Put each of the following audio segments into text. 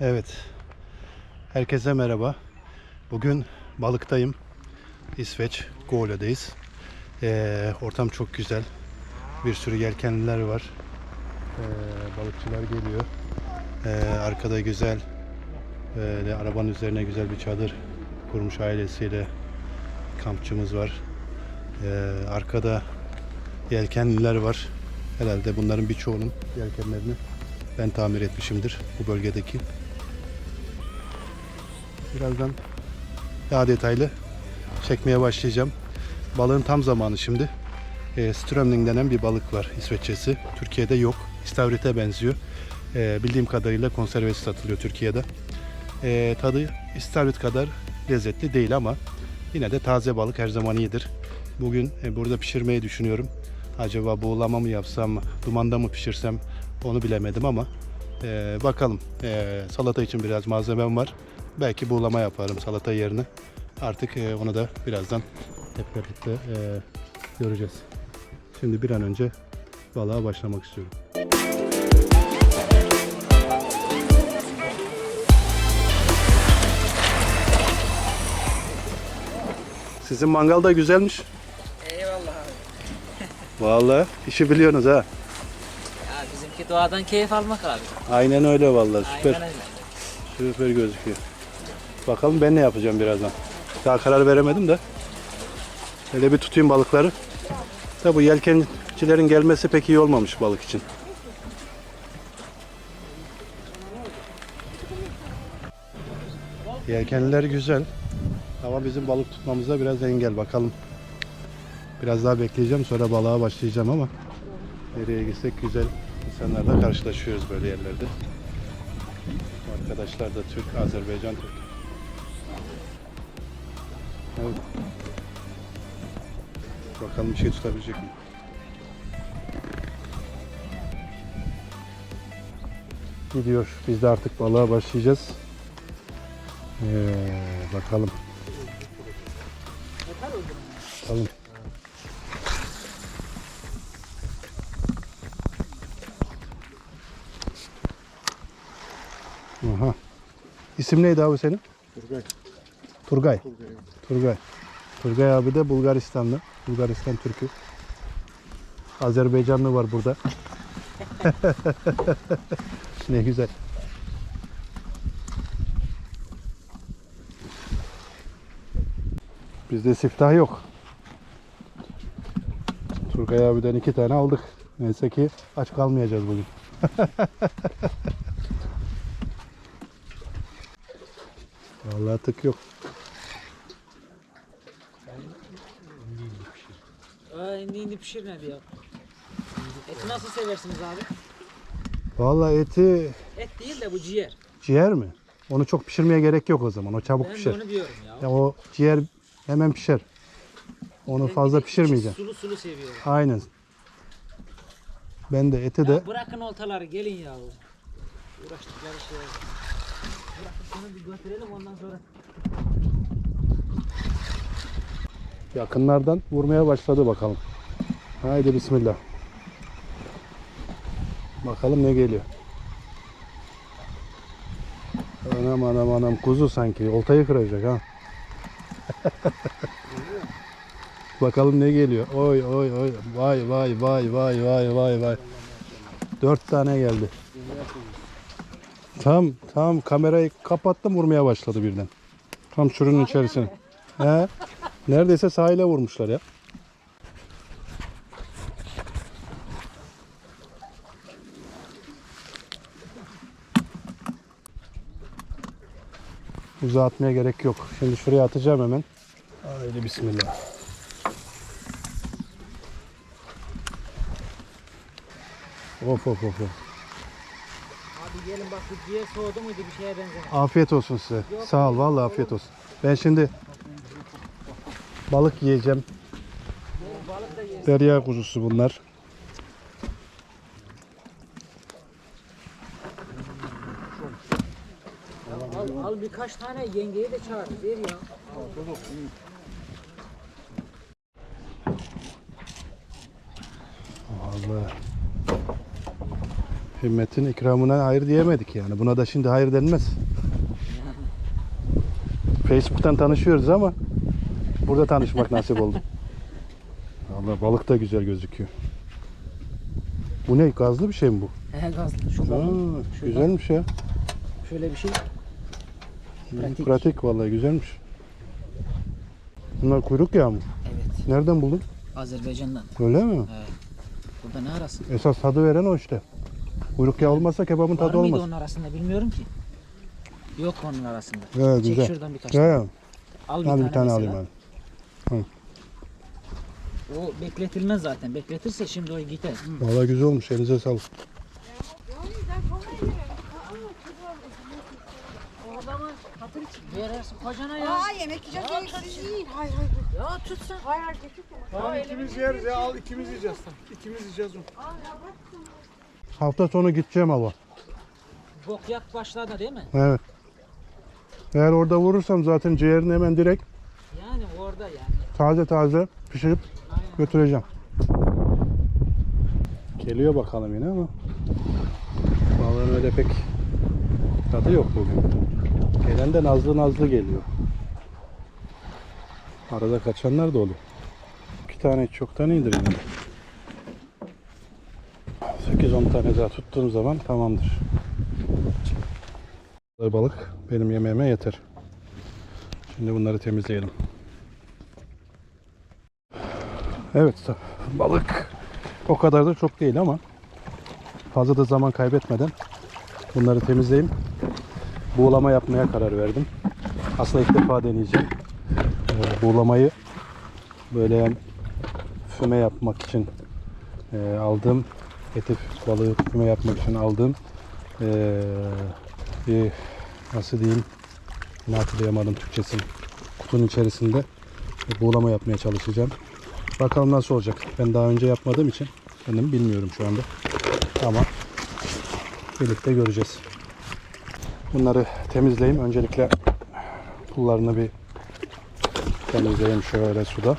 Evet. Herkese merhaba. Bugün balıktayım. İsveç, Goğla'dayız. Ee, ortam çok güzel. Bir sürü yelkenliler var. Ee, balıkçılar geliyor. Ee, arkada güzel, böyle arabanın üzerine güzel bir çadır kurmuş ailesiyle kampçımız var. Ee, arkada yelkenliler var. Herhalde bunların birçoğunun yelkenlerini ben tamir etmişimdir bu bölgedeki. Birazdan daha detaylı çekmeye başlayacağım. Balığın tam zamanı şimdi. E, Strömming denen bir balık var İsveççesi. Türkiye'de yok. İstavrite benziyor. E, bildiğim kadarıyla konservesi satılıyor Türkiye'de. E, tadı istavrit kadar lezzetli değil ama yine de taze balık her zaman iyidir. Bugün e, burada pişirmeyi düşünüyorum. Acaba buğulama mı yapsam, dumanda mı pişirsem onu bilemedim ama e, bakalım. E, salata için biraz malzemem var. Belki buğulama yaparım salata yerine. Artık e, onu da birazdan hep birlikte e, göreceğiz. Şimdi bir an önce balığa başlamak istiyorum. Sizin mangal da güzelmiş. Eyvallah abi. Vallahi işi biliyorsunuz ha. Ya bizimki doğadan keyif almak abi. Aynen öyle vallahi süper. Aynen öyle. Süper gözüküyor. Bakalım ben ne yapacağım birazdan. Daha karar veremedim de. Hele bir tutayım balıkları. Tabi bu yelkencilerin gelmesi pek iyi olmamış balık için. Yelkenliler güzel. Ama bizim balık tutmamıza biraz engel. Bakalım. Biraz daha bekleyeceğim sonra balığa başlayacağım ama nereye gitsek güzel insanlarla karşılaşıyoruz böyle yerlerde. Arkadaşlar da Türk, Azerbaycan Türk. Evet. Bakalım bir şey tutabilecek mi? Gidiyor. Biz de artık balığa başlayacağız. Ee, bakalım. Bakalım. Aha. İsim neydi abi senin? Turgay. Turgay. Turgay. Turgay. Turgay abi de Bulgaristanlı. Bulgaristan Türk'ü. Azerbaycanlı var burada. ne güzel. Bizde siftah yok. Turgay abiden iki tane aldık. Neyse ki aç kalmayacağız bugün. Vallahi tık yok. Aa indi indi pişir ne diyor. Eti nasıl seversiniz abi? Vallahi eti Et değil de bu ciğer. ciğer mi? Onu çok pişirmeye gerek yok o zaman. O çabuk Ben de pişer. onu diyorum ya. Ya o ciğer hemen pişer. Onu Ben fazla bir de içi pişirmeyeceğim. Sulu sulu seviyorum. Aynen. Ben de eti de Ya bırakın oltaları gelin ya. Uğraştıkları şey. Bırakın şunu bir götürelim ondan sonra. yakınlardan vurmaya başladı bakalım. Haydi bismillah. Bakalım ne geliyor. Anam anam anam kuzu sanki. Oltayı kıracak ha. Bakalım ne geliyor. Oy oy oy. Vay vay vay vay vay vay vay. Dört tane geldi. Tam tam kamerayı kapattım vurmaya başladı birden. Tam çürünün içerisine. He. Neredeyse sahile vurmuşlar ya. Uzağa atmaya gerek yok. Şimdi şuraya atacağım hemen. Haydi bismillah. Of of of. of. Abi gelin bak bu ciğer soğudu muydu bir şeye benzemez. Afiyet olsun size. Sağ ol vallahi afiyet olsun. Ben şimdi balık yiyeceğim. Balık da. Derya kuzusu bunlar. Birkaç tane yengeyi de çağır. Ver ya. Vallahi Himmet'in ikramına hayır diyemedik yani. Buna da şimdi hayır denmez. Facebook'tan tanışıyoruz ama burada tanışmak nasip oldu. Allah balık da güzel gözüküyor. Bu ne? Gazlı bir şey mi bu? He gazlı. Şu Aa, güzelmiş ya. Şöyle bir şey. Pratik. Pratik. vallahi güzelmiş. Bunlar kuyruk yağı mı? Evet. Nereden buldun? Azerbaycan'dan. Öyle mi? He. Burada ne arasın? Esas tadı veren o işte. Kuyruk yağı olmazsa kebabın Var tadı mıydı olmaz. onun arasında bilmiyorum ki. Yok onun arasında. Evet, Çek güzel. şuradan birkaç tane. ya. Al bir Hadi tane, bir tane mesela. alayım hadi. O bekletilmez zaten. Bekletirse şimdi o gider. Vallahi güzel olmuş. Elinize sağlık. Zaman hatır için verirsin kocana ya. Aa yemek yiyeceğiz değil. Siz yiyin. Hayır hayır. Ya tutsan. Hayır hayır getir. Tamam ikimiz yeriz ya al ikimiz yiyeceğiz. İkimiz yiyeceğiz onu. Hafta sonu gideceğim hava. Bok yak başladı değil mi? Evet. Eğer orada vurursam zaten ciğerini hemen direkt Yani orada yani. taze taze pişirip Aynen. götüreceğim. Geliyor bakalım yine ama balığın öyle pek tadı yok bugün. Gelen de nazlı nazlı geliyor. Arada kaçanlar da oluyor. İki tane çoktan iyidir yani. 8-10 tane daha tuttuğum zaman tamamdır. Balık benim yemeğime yeter. Şimdi bunları temizleyelim. Evet balık o kadar da çok değil ama fazla da zaman kaybetmeden bunları temizleyeyim. Buğulama yapmaya karar verdim. Aslında ilk defa deneyeceğim. Ee, buğulamayı böyle füme yapmak için e, aldığım eti balığı füme yapmak için aldığım e, bir nasıl diyeyim ne hatırlayamadım Türkçesini kutunun içerisinde buğulama yapmaya çalışacağım. Bakalım nasıl olacak. Ben daha önce yapmadığım için kendim bilmiyorum şu anda. Ama birlikte göreceğiz. Bunları temizleyeyim. Öncelikle pullarını bir temizleyeyim şöyle suda.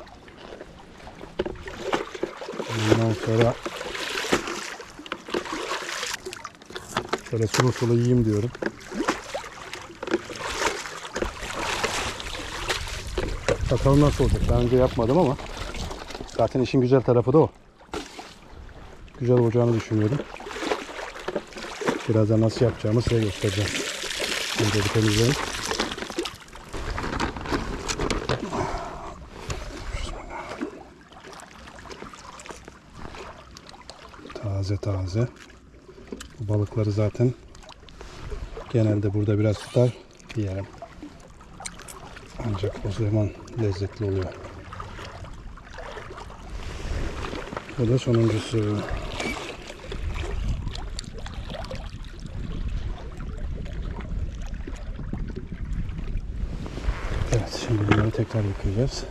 Ondan sonra şöyle sulu sulu yiyeyim diyorum. Bakalım nasıl olacak. Daha önce yapmadım ama zaten işin güzel tarafı da o. Güzel olacağını düşünüyorum. Birazdan nasıl yapacağımı size göstereceğim. Önce bir temizleyelim. Taze taze. Bu balıkları zaten genelde burada biraz tutar yiyelim. Ancak o zaman lezzetli oluyor. Bu da sonuncusu. Evet şimdi bunları tekrar yıkayacağız.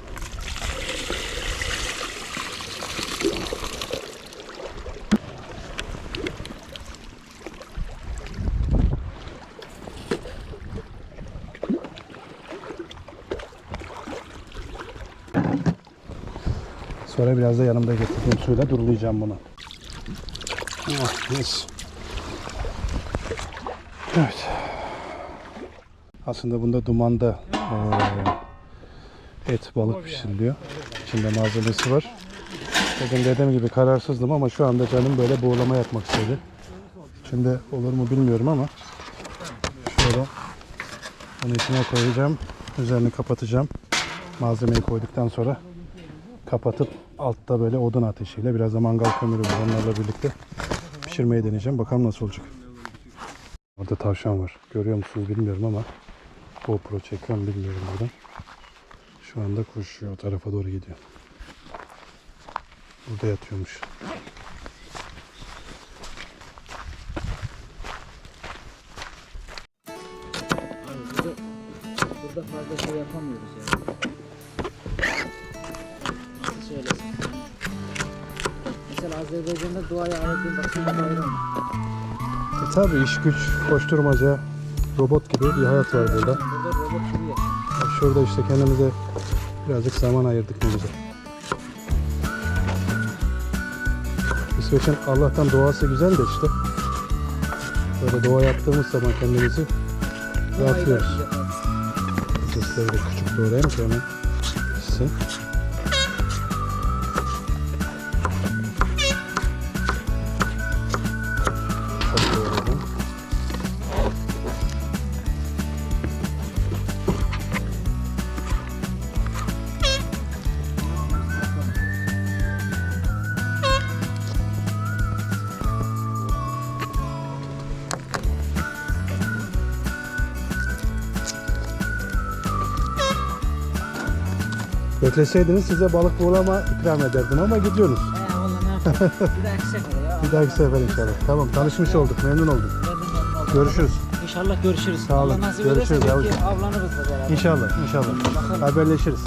Sonra biraz da yanımda getirdiğim suyla durulayacağım bunu. Oh, yes. Evet. Aslında bunda dumanda eee, et balık pişiriliyor. İçinde malzemesi var. Bugün dediğim gibi kararsızdım ama şu anda canım böyle buğulama yapmak istedi. Şimdi olur mu bilmiyorum ama şöyle bunu içine koyacağım. Üzerini kapatacağım. Malzemeyi koyduktan sonra kapatıp altta böyle odun ateşiyle biraz da mangal kömürü var onlarla birlikte pişirmeyi deneyeceğim. Bakalım nasıl olacak. Orada tavşan var. Görüyor musunuz bilmiyorum ama GoPro çekiyorum bilmiyorum buradan. Şu anda koşuyor o tarafa doğru gidiyor. Burada yatıyormuş. Burada, fazla şey yapamıyoruz ya. Nasıl söylesin? Mesela Azerbaycan'da duaya aradığın baksana bayram. E tabi iş güç, koşturmaca, robot gibi bir hayat var burada. Burada robot gibi yaşıyor. Şurada işte kendimize birazcık zaman ayırdık ne güzel. İsveç'in Allah'tan doğası güzel de işte Böyle doğa yaptığımız zaman kendimizi rahatlıyoruz. Sesleri de küçük doğrayayım ki hemen pişsin. Bekleseydiniz size balık buğulama ikram ederdim ama gidiyorsunuz. He valla ne yapalım. Bir dahaki sefere ya. Bir dahaki sefer inşallah. Tamam tanışmış olduk memnun vallahi. Görüşürüz. İnşallah görüşürüz. Sağ olun. Allah nasip Görüşürüz ederse belki avlanırız da beraber. İnşallah inşallah. Bakalım. Haberleşiriz.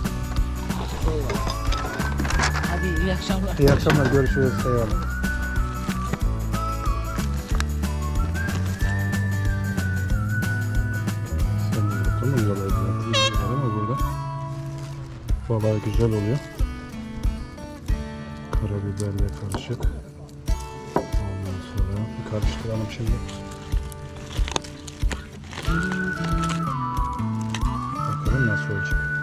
Hadi iyi akşamlar. İyi akşamlar görüşürüz. Eyvallah. Vallahi güzel oluyor. Karabiberle karışık. Ondan sonra bir karıştıralım şimdi. Bakalım nasıl olacak.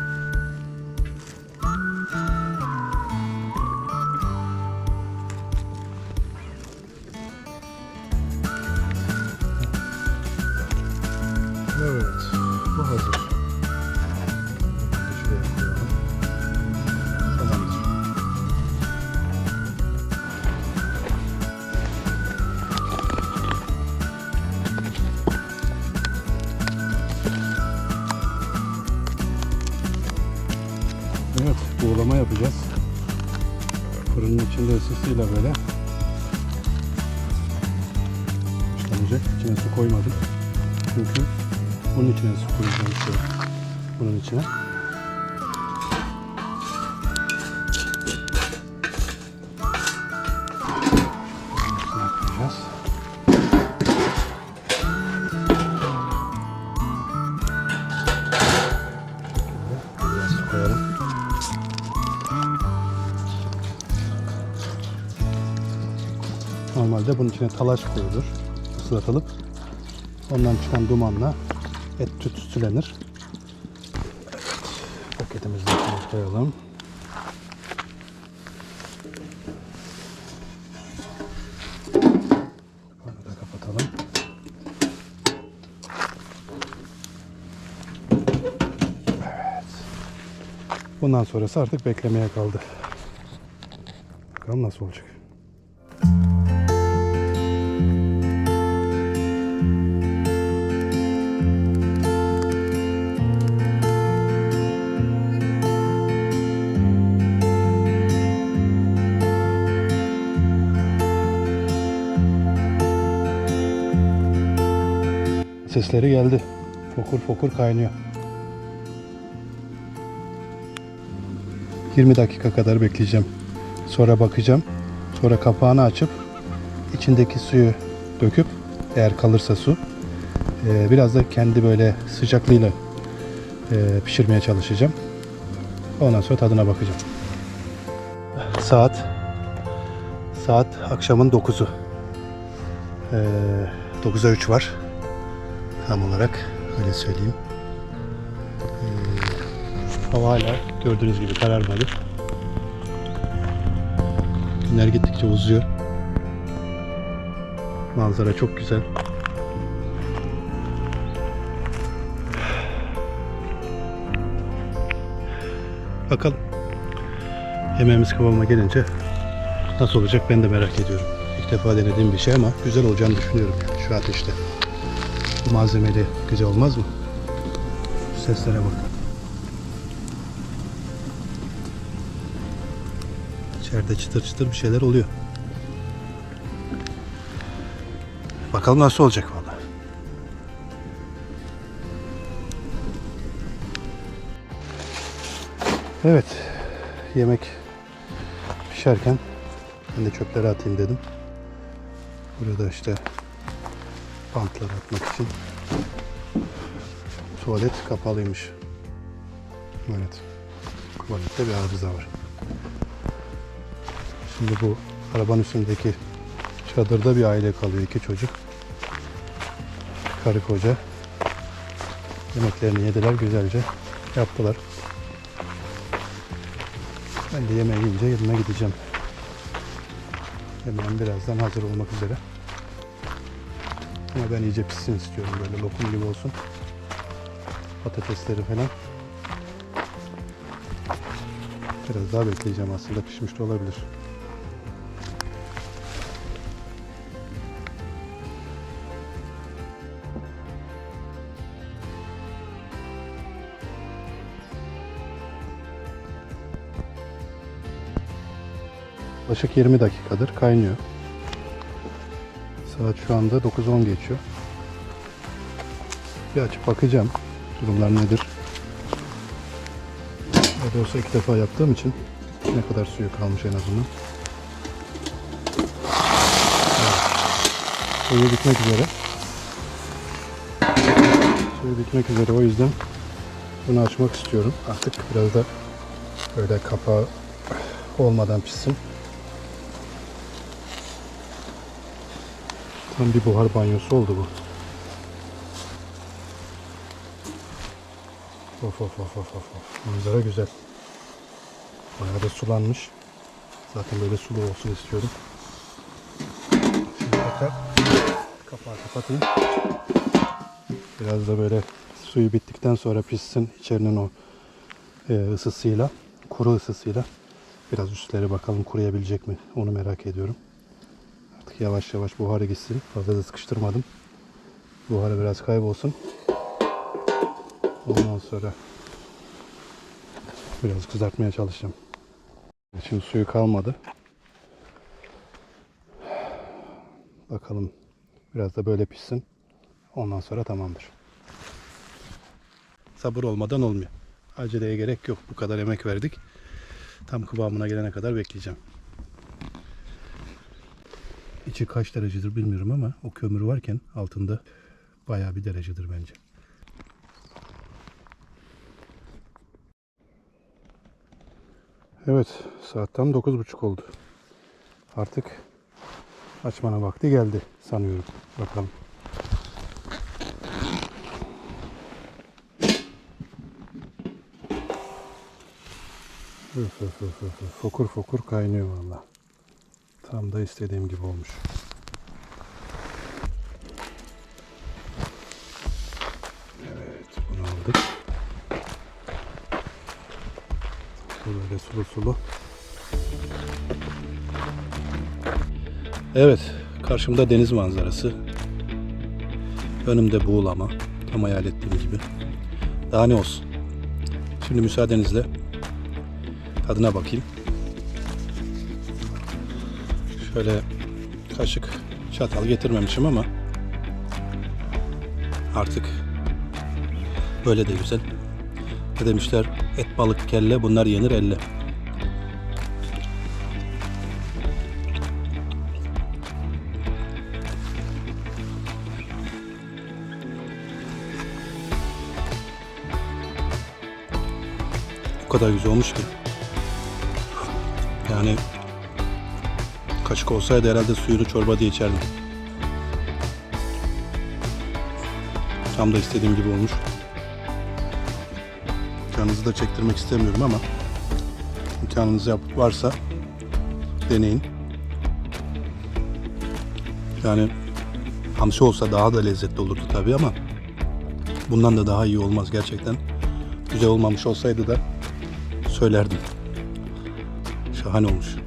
Buğulama yapacağız. Fırının içinde ısısıyla böyle başlanacak. İçine su koymadım. Çünkü bunun içine su koyacağım. Bunun içine. Normalde bunun içine talaş koyulur. Islatılıp Ondan çıkan dumanla et tütsülenir. Evet. Paketimizi de içine koyalım. Bundan sonrası artık beklemeye kaldı. Bakalım nasıl olacak. Sesleri geldi. Fokur fokur kaynıyor. 20 dakika kadar bekleyeceğim. Sonra bakacağım. Sonra kapağını açıp içindeki suyu döküp eğer kalırsa su e, biraz da kendi böyle sıcaklığıyla e, pişirmeye çalışacağım. Ondan sonra tadına bakacağım. Saat saat akşamın 9'u. E, 9'a 3 var tam olarak öyle söyleyeyim. Ee, hava hala gördüğünüz gibi kararmadı. Günler gittikçe uzuyor. Manzara çok güzel. Bakalım. Yemeğimiz kıvamına gelince nasıl olacak ben de merak ediyorum. İlk defa denediğim bir şey ama güzel olacağını düşünüyorum şu ateşte. Bu malzemeli güzel olmaz mı? Seslere bak. İçeride çıtır çıtır bir şeyler oluyor. Bakalım nasıl olacak valla. Evet. Yemek pişerken ben de çöpleri atayım dedim. Burada işte bantlar atmak için. Tuvalet kapalıymış. Evet. Tuvalette bir arıza var. Şimdi bu arabanın üstündeki çadırda bir aile kalıyor. iki çocuk. karı koca yemeklerini yediler güzelce yaptılar. Ben de yemeği yiyince yanına gideceğim. Yemeğim birazdan hazır olmak üzere. Ama ben iyice pişsin istiyorum böyle lokum gibi olsun. Patatesleri falan. Biraz daha bekleyeceğim aslında pişmiş de olabilir. Yaklaşık 20 dakikadır kaynıyor. Saat şu anda 9.10 geçiyor. Bir açıp bakacağım. Durumlar nedir? Ya da olsa ilk defa yaptığım için ne kadar suyu kalmış en azından. Evet. Suyu bitmek üzere. Suyu bitmek üzere o yüzden bunu açmak istiyorum. Artık biraz da böyle kapağı olmadan pişsin. Tam bir buhar banyosu oldu bu. Of of of of of. Manzara güzel. Bayağı da sulanmış. Zaten böyle sulu olsun istiyorum. Şimdi tekrar kapağı kapatayım. Biraz da böyle suyu bittikten sonra pişsin içerinin o e, ısısıyla, kuru ısısıyla. Biraz üstleri bakalım kuruyabilecek mi onu merak ediyorum. Yavaş yavaş buharı gitsin. Fazla da sıkıştırmadım. Buharı biraz kaybolsun. Ondan sonra biraz kızartmaya çalışacağım. Şimdi suyu kalmadı. Bakalım biraz da böyle pişsin. Ondan sonra tamamdır. Sabır olmadan olmuyor. Aceleye gerek yok. Bu kadar emek verdik. Tam kıvamına gelene kadar bekleyeceğim. İçi kaç derecedir bilmiyorum ama o kömür varken altında bayağı bir derecedir bence. Evet, saat tam 9.30 oldu. Artık açmana vakti geldi sanıyorum. Bakalım. Fokur fokur kaynıyor valla. Tam da istediğim gibi olmuş. Evet, bunu aldık. Böyle sulu sulu. Evet, karşımda deniz manzarası. Önümde buğulama. Tam hayal ettiğim gibi. Daha ne olsun. Şimdi müsaadenizle tadına bakayım. Şöyle kaşık, çatal getirmemişim ama artık böyle de güzel. Ne demişler? Et, balık, kelle bunlar yenir elle. O kadar güzel olmuş ki. Yani kaşık olsaydı herhalde suyunu çorba diye içerdim. Tam da istediğim gibi olmuş. Canınızı da çektirmek istemiyorum ama imkanınız varsa deneyin. Yani hamsi olsa daha da lezzetli olurdu tabii ama bundan da daha iyi olmaz gerçekten. Güzel olmamış olsaydı da söylerdim. Şahane olmuş.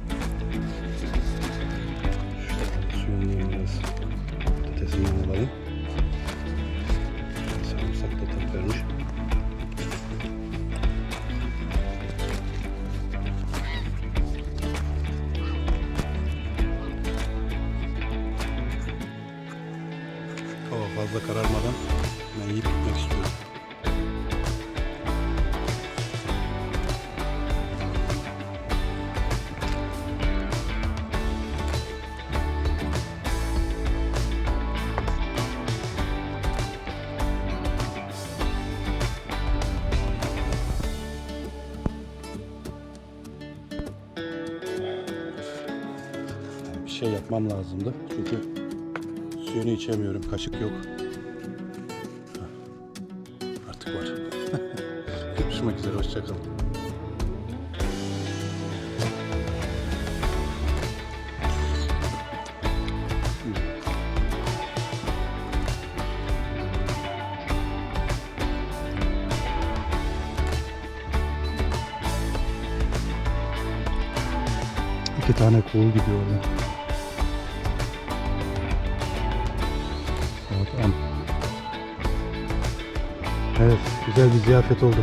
Şey yapmam lazımdı çünkü suyunu içemiyorum, kaşık yok. artık var. Görüşmek üzere. Hoşçakalın. İki tane kuğu gidiyor orada. Evet, güzel bir ziyafet oldu.